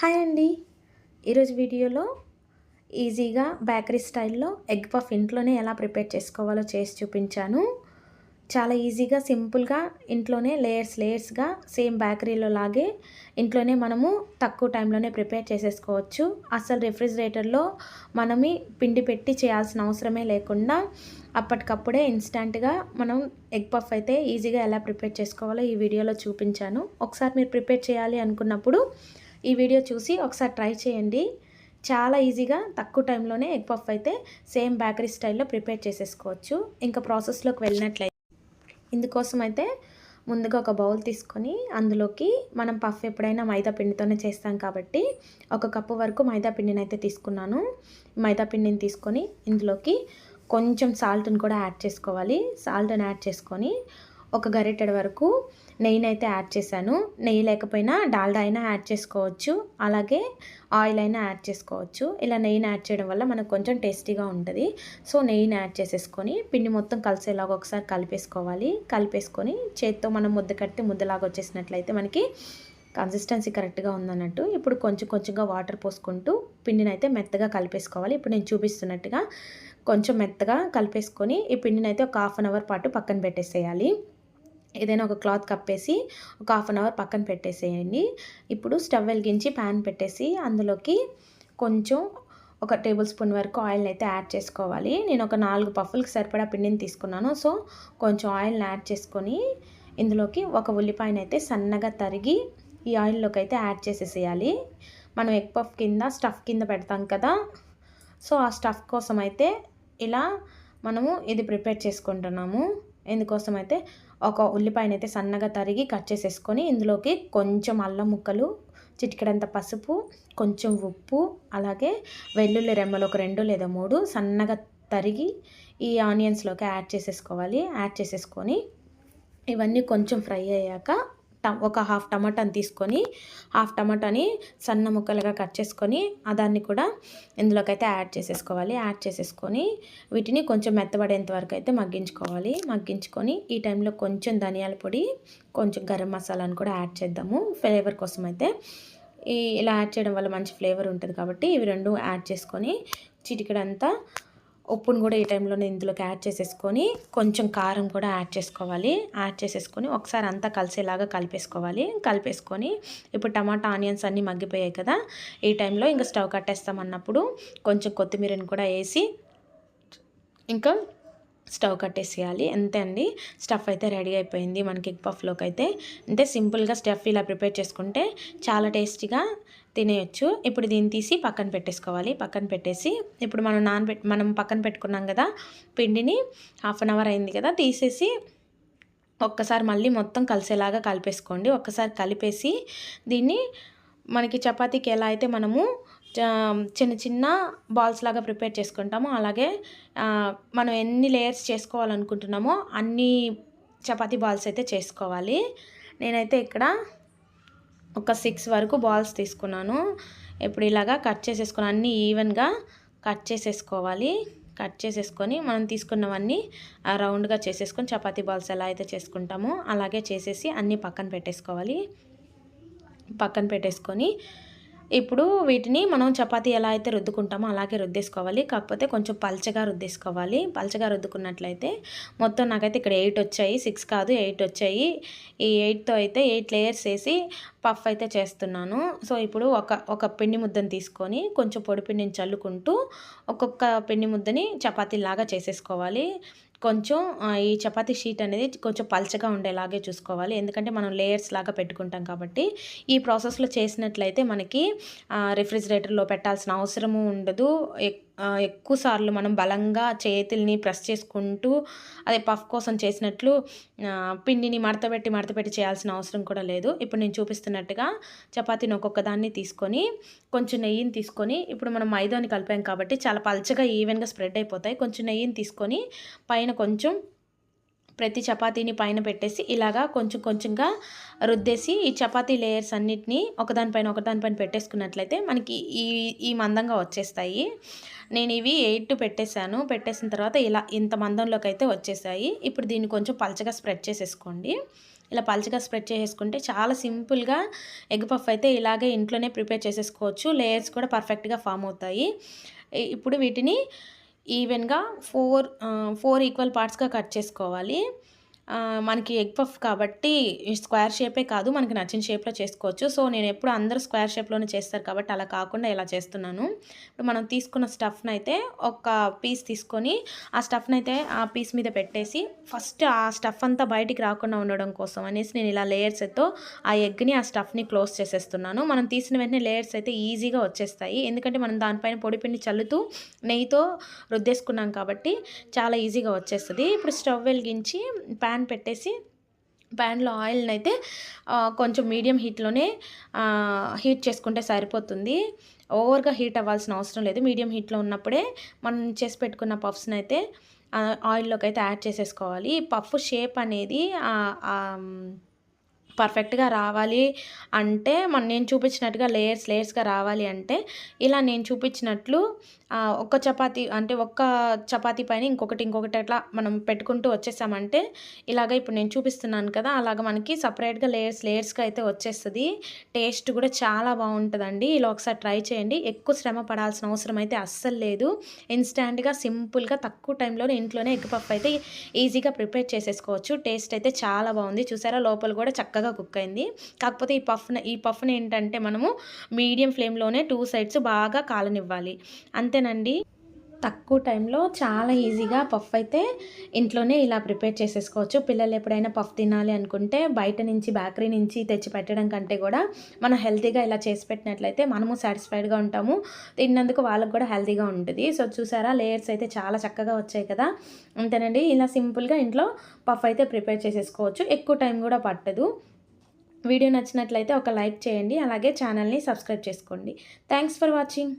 Hi అండి. ఈరోజు వీడియోలో ఈజీగా బేకరీ స్టైల్లో ఎగ్ పఫ్ ఇంట్లోనే ఎలా ప్రిపేర్ చేసుకోవాలో చేసి చూపించాను. చాలా ఈజీగా సింపుల్గా ఇంట్లోనే లేయర్స్ లేయర్స్గా సేమ్ బేకరీలో లాగే ఇంట్లోనే మనము తక్కువ టైంలోనే ప్రిపేర్ చేసేసుకోవచ్చు. అసలు రెఫ్రిజిరేటర్లో మనమి పిండి పెట్టి చేయాల్సిన అవసరమే లేకుండా అప్పటికప్పుడే ఇన్స్టంట్గా మనం ఎగ్ పఫ్ అయితే ఈజీగా ఎలా ప్రిపేర్ చేసుకోవాలో ఈ వీడియోలో చూపించాను. ఒకసారి మీరు ప్రిపేర్ చేయాలి అనుకున్నప్పుడు ఈ వీడియో చూసి ఒకసారి ట్రై చేయండి. చాలా ఈజీగా తక్కువ టైంలోనే ఎగ్ పఫ్ అయితే సేమ్ బేకరీ స్టైల్లో ప్రిపేర్ చేసేసుకోవచ్చు. ఇంకా ప్రాసెస్లోకి వెళ్ళినట్లయితే ఇందుకోసం అయితే ముందుగా ఒక బౌల్ తీసుకొని అందులోకి మనం పఫ్ ఎప్పుడైనా మైదా పిండితోనే చేస్తాం కాబట్టి ఒక కప్పు వరకు మైదా పిండిని అయితే తీసుకున్నాను. మైదా పిండిని తీసుకొని ఇందులోకి కొంచెం సాల్ట్ని కూడా యాడ్ చేసుకోవాలి. సాల్ట్ని యాడ్ చేసుకొని ఒక గరిటెడ వరకు నెయ్యినైతే అయితే యాడ్ చేశాను. నెయ్యి లేకపోయినా డాల్డా అయినా యాడ్ చేసుకోవచ్చు. అలాగే ఆయిల్ అయినా యాడ్ చేసుకోవచ్చు. ఇలా నెయ్యిని యాడ్ చేయడం వల్ల మనకు కొంచెం టేస్టీగా ఉంటుంది. సో నెయ్యిని యాడ్ చేసేసుకొని పిండి మొత్తం కలిసేలాగా ఒకసారి కలిపేసుకోవాలి. కలిపేసుకొని చేత్తో మనం ముద్ద కట్టి ముద్దలాగా వచ్చేసినట్లయితే మనకి కన్సిస్టెన్సీ కరెక్ట్గా ఉందన్నట్టు ఇప్పుడు కొంచెం కొంచెంగా వాటర్ పోసుకుంటూ పిండిని అయితే మెత్తగా కలిపేసుకోవాలి. ఇప్పుడు నేను చూపిస్తున్నట్టుగా కొంచెం మెత్తగా కలిపేసుకొని ఈ పిండిని అయితే ఒక హాఫ్ అన్ అవర్ పాటు పక్కన పెట్టేసేయాలి. ఏదైనా ఒక క్లాత్ కప్పేసి ఒక హాఫ్ అన్ అవర్ పక్కన పెట్టేసేయండి. ఇప్పుడు స్టవ్ వెలిగించి ప్యాన్ పెట్టేసి అందులోకి కొంచెం ఒక టేబుల్ స్పూన్ వరకు ఆయిల్ని అయితే యాడ్ చేసుకోవాలి. నేను ఒక నాలుగు పఫులకి సరిపడా పిండిని తీసుకున్నాను. సో కొంచెం ఆయిల్ని యాడ్ చేసుకొని ఇందులోకి ఒక ఉల్లిపాయనైతే అయితే సన్నగా తరిగి ఈ ఆయిల్లోకి అయితే యాడ్ చేసేసేయాలి. మనం ఎగ్ పఫ్ కింద స్టఫ్ కింద పెడతాం కదా? సో ఆ స్టఫ్ కోసం అయితే ఇలా మనము ఇది ప్రిపేర్ చేసుకుంటున్నాము. ఎందుకోసం అయితే ఒక ఉల్లిపాయనైతే అయితే సన్నగా తరిగి కట్ చేసేసుకొని ఇందులోకి కొంచెం అల్లం ముక్కలు చిటికెడంత పసుపు కొంచెం ఉప్పు అలాగే వెల్లుల్లి రెమ్మలు ఒక రెండు లేదా మూడు సన్నగా తరిగి ఈ ఆనియన్స్లోకి యాడ్ చేసేసుకోవాలి. యాడ్ చేసేసుకొని ఇవన్నీ కొంచెం ఫ్రై అయ్యాక ఒక హాఫ్ టమాటాని తీసుకొని హాఫ్ టమాటాని సన్న ముక్కలుగా కట్ చేసుకొని దాన్ని కూడా ఇందులోకైతే యాడ్ చేసేసుకోవాలి. యాడ్ చేసేసుకొని వీటిని కొంచెం మెత్తబడేంత వరకు అయితే మగ్గించుకోవాలి. మగ్గించుకొని ఈ టైంలో కొంచెం ధనియాల పొడి కొంచెం గరం మసాలాను కూడా యాడ్ చేద్దాము. ఫ్లేవర్ కోసం అయితే ఈ ఇలా యాడ్ చేయడం వల్ల మంచి ఫ్లేవర్ ఉంటుంది కాబట్టి ఇవి రెండు యాడ్ చేసుకొని చిటికడంతా ఉప్పును కూడా ఈ టైంలోనే ఇందులోకి యాడ్ చేసేసుకొని కొంచెం కారం కూడా యాడ్ చేసుకోవాలి. యాడ్ చేసేసుకొని ఒకసారి అంతా కలిసేలాగా కలిపేసుకోవాలి. కలిపేసుకొని ఇప్పుడు టమాటా ఆనియన్స్ అన్నీ మగ్గిపోయాయి కదా ఈ టైంలో ఇంకా స్టవ్ కట్టేస్తామన్నప్పుడు కొంచెం కొత్తిమీరని కూడా వేసి ఇంకా స్టవ్ కట్టేసేయాలి. అంతే అండి. స్టఫ్ అయితే రెడీ అయిపోయింది. మనకి ఎగ్ పఫ్లోకి అయితే. అంటే సింపుల్గా స్టఫ్ ఇలా ప్రిపేర్ చేసుకుంటే చాలా టేస్టీగా తినేయచ్చు. ఇప్పుడు దీన్ని తీసి పక్కన పెట్టేసుకోవాలి. పక్కన పెట్టేసి ఇప్పుడు మనం నానబెట్ మనం పక్కన పెట్టుకున్నాం కదా పిండిని హాఫ్ అన్ అవర్ అయింది కదా తీసేసి ఒక్కసారి మళ్ళీ మొత్తం కలిసేలాగా కలిపేసుకోండి. ఒక్కసారి కలిపేసి దీన్ని మనకి చపాతీకి ఎలా అయితే మనము చిన్న చిన్న బాల్స్ లాగా ప్రిపేర్ చేసుకుంటాము. అలాగే మనం ఎన్ని లేయర్స్ చేసుకోవాలనుకుంటున్నామో అన్ని చపాతీ బాల్స్ అయితే చేసుకోవాలి. నేనైతే ఇక్కడ ఒక సిక్స్ వరకు బాల్స్ తీసుకున్నాను. ఇప్పుడు ఇలాగా కట్ చేసేసుకుని అన్నీ ఈవెన్గా కట్ చేసేసుకోవాలి. కట్ చేసేసుకొని మనం తీసుకున్నవన్నీ రౌండ్గా చేసేసుకొని చపాతీ బాల్స్ ఎలా అయితే చేసుకుంటామో అలాగే చేసేసి అన్నీ పక్కన పెట్టేసుకోవాలి. పక్కన పెట్టేసుకొని ఇప్పుడు వీటిని మనం చపాతీ ఎలా అయితే రుద్దుకుంటామో అలాగే రుద్దేసుకోవాలి. కాకపోతే కొంచెం పల్చగా రుద్దేసుకోవాలి. పల్చగా రుద్దుకున్నట్లయితే మొత్తం నాకైతే ఇక్కడ ఎయిట్ వచ్చాయి. సిక్స్ కాదు ఎయిట్ వచ్చాయి. ఈ ఎయిట్తో అయితే ఎయిట్ లేయర్స్ వేసి పఫ్ అయితే చేస్తున్నాను. సో ఇప్పుడు ఒక ఒక పిండి ముద్దను తీసుకొని కొంచెం పొడి పిండిని చల్లుకుంటూ ఒక్కొక్క పిండి ముద్దని చపాతీలాగా చేసేసుకోవాలి. కొంచెం ఈ చపాతీ షీట్ అనేది కొంచెం పల్చగా ఉండేలాగే చూసుకోవాలి. ఎందుకంటే మనం లేయర్స్ లాగా పెట్టుకుంటాం కాబట్టి ఈ ప్రాసెస్లో చేసినట్లయితే మనకి రిఫ్రిజిరేటర్లో పెట్టాల్సిన అవసరము ఉండదు. ఎక్కువ సార్లు మనం బలంగా చేతుల్ని ప్రెస్ చేసుకుంటూ అదే పఫ్ కోసం చేసినట్లు పిండిని మడతపెట్టి మడతపెట్టి చేయాల్సిన అవసరం కూడా లేదు. ఇప్పుడు నేను చూపిస్తున్నట్టుగా చపాతీని ఒక్కొక్క దాన్ని తీసుకొని కొంచెం నెయ్యిని తీసుకొని ఇప్పుడు మనం మైదాని కలిపాం కాబట్టి చాలా పల్చగా ఈవెన్గా స్ప్రెడ్ అయిపోతాయి. కొంచెం నెయ్యిని తీసుకొని పైన కొంచెం ప్రతి చపాతీని పైన పెట్టేసి ఇలాగా కొంచెం కొంచెంగా రుద్దేసి ఈ చపాతీ లేయర్స్ అన్నిటినీ ఒకదానిపైన ఒకదానిపైన పెట్టేసుకున్నట్లయితే మనకి ఈ ఈ మందంగా వచ్చేస్తాయి. నేను ఇవి ఎయిట్ పెట్టేశాను. పెట్టేసిన తర్వాత ఇలా ఇంత మందంలోకి అయితే వచ్చేసాయి. ఇప్పుడు దీన్ని కొంచెం పలచగా స్ప్రెడ్ చేసేసుకోండి. ఇలా పలచగా స్ప్రెడ్ చేసేసుకుంటే చాలా సింపుల్గా ఎగ్ పఫ్ అయితే ఇలాగే ఇంట్లోనే ప్రిపేర్ చేసేసుకోవచ్చు. లేయర్స్ కూడా పర్ఫెక్ట్గా ఫామ్ అవుతాయి. ఇప్పుడు వీటిని ఈవెన్గా ఫోర్ ఫోర్ ఈక్వల్ పార్ట్స్గా కట్ చేసుకోవాలి. మనకి ఎగ్ పఫ్ కాబట్టి స్క్వేర్ షేపే కాదు మనకి నచ్చిన షేప్లో చేసుకోవచ్చు. సో నేను ఎప్పుడు అందరూ స్క్వేర్ షేప్లోనే చేస్తారు కాబట్టి అలా కాకుండా ఇలా చేస్తున్నాను. ఇప్పుడు మనం తీసుకున్న స్టఫ్ని అయితే ఒక పీస్ తీసుకొని ఆ స్టఫ్ని అయితే ఆ పీస్ మీద పెట్టేసి ఫస్ట్ ఆ స్టఫ్ అంతా బయటికి రాకుండా ఉండడం కోసం అనేసి నేను ఇలా లేయర్స్ ఆ ఎగ్ని ఆ స్టఫ్ని క్లోజ్ చేసేస్తున్నాను. మనం తీసిన వెంటనే లేయర్స్ అయితే ఈజీగా వచ్చేస్తాయి. ఎందుకంటే మనం దానిపైన పొడిపిండి చల్లుతూ నెయ్యితో రుద్దేసుకున్నాం కాబట్టి చాలా ఈజీగా వచ్చేస్తుంది. ఇప్పుడు స్టవ్ వెలిగించి ప్యాన్ ప్యాన్ పెట్టేసి ప్యాన్లో ఆయిల్ని అయితే కొంచెం మీడియం హీట్లోనే హీట్ చేసుకుంటే సరిపోతుంది. ఓవర్గా హీట్ అవ్వాల్సిన అవసరం లేదు. మీడియం హీట్లో ఉన్నప్పుడే మనం చేసి పెట్టుకున్న పఫ్స్ని అయితే ఆయిల్లోకి అయితే యాడ్ చేసేసుకోవాలి. పఫ్ షేప్ అనేది పర్ఫెక్ట్గా రావాలి అంటే మన నేను చూపించినట్టుగా లేయర్స్ లేయర్స్గా రావాలి అంటే ఇలా నేను చూపించినట్లు ఒక్క చపాతీ అంటే ఒక్క చపాతీ పైన ఇంకొకటి ఇంకొకటి అట్లా మనం పెట్టుకుంటూ వచ్చేసామంటే ఇలాగ ఇప్పుడు నేను చూపిస్తున్నాను కదా అలాగ మనకి సపరేట్గా లేయర్స్ లేయర్స్గా అయితే వచ్చేస్తుంది. టేస్ట్ కూడా చాలా బాగుంటుందండి. ఇలా ఒకసారి ట్రై చేయండి. ఎక్కువ శ్రమ పడాల్సిన అవసరం అయితే అస్సలు లేదు. ఇన్స్టాంట్గా సింపుల్గా తక్కువ టైంలోనే ఇంట్లోనే ఎగ్ పఫ్ అయితే ఈజీగా ప్రిపేర్ చేసేసుకోవచ్చు. టేస్ట్ అయితే చాలా బాగుంది. చూసారా? లోపల కూడా చక్కగా కుక్ అయింది. కాకపోతే ఈ పఫ్న ఈ పఫ్ని ఏంటంటే మనము మీడియం ఫ్లేమ్లోనే టూ సైడ్స్ బాగా కాలనివ్వాలి. అంతేనండి? తక్కువ టైంలో చాలా ఈజీగా పఫ్ అయితే ఇంట్లోనే ఇలా ప్రిపేర్ చేసేసుకోవచ్చు. పిల్లలు ఎప్పుడైనా పఫ్ తినాలి అనుకుంటే బయట నుంచి బేకరీ నుంచి తెచ్చి పెట్టడం కంటే కూడా మనం హెల్తీగా ఇలా చేసి పెట్టినట్లయితే మనము సాటిస్ఫైడ్గా ఉంటాము. తిన్నందుకు వాళ్ళకు కూడా హెల్తీగా ఉంటుంది. సో చూసారా? లేయర్స్ అయితే చాలా చక్కగా వచ్చాయి కదా? అంతేనండి. ఇలా సింపుల్గా ఇంట్లో పఫ్ అయితే ప్రిపేర్ చేసేసుకోవచ్చు. ఎక్కువ టైం కూడా పట్టదు. వీడియో నచ్చినట్లయితే ఒక లైక్ చేయండి. అలాగే ఛానల్ని సబ్స్క్రైబ్ చేసుకోండి. Thanks for watching.